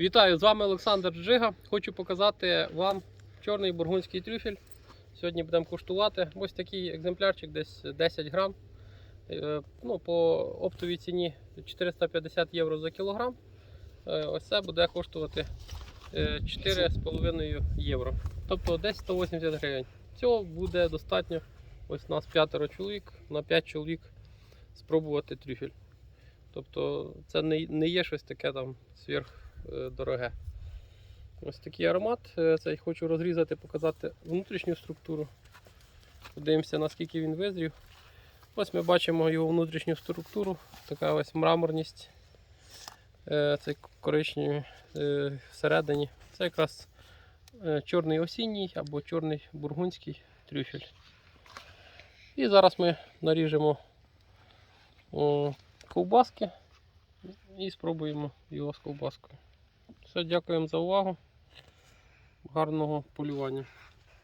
Вітаю, з вами Олександр Джига. Хочу показати вам чорний бургундський трюфель. Сьогодні будемо куштувати. Ось такий екземплярчик, десь 10 грам. Е, Ну, по оптовій ціні 450 євро за кілограм. Е, Ось це буде коштувати е, 4,5 євро. Тобто десь 180 гривень. Цього буде достатньо. Ось нас п'ятеро чоловік, на 5 чоловік спробувати трюфель. Тобто це не, є щось таке там сверх е, дороге. Ось такий аромат. Е, Цей хочу розрізати, показати внутрішню структуру. Подивимося, наскільки він визрів. Ось ми бачимо його внутрішню структуру. Така ось мраморність. Е, Цей коричневий е, всередині. Це якраз е, чорний осінній або чорний бургундський трюфель. І зараз ми наріжемо ковбаски і спробуємо його з ковбаскою. Все, дякуємо за увагу. Гарного полювання.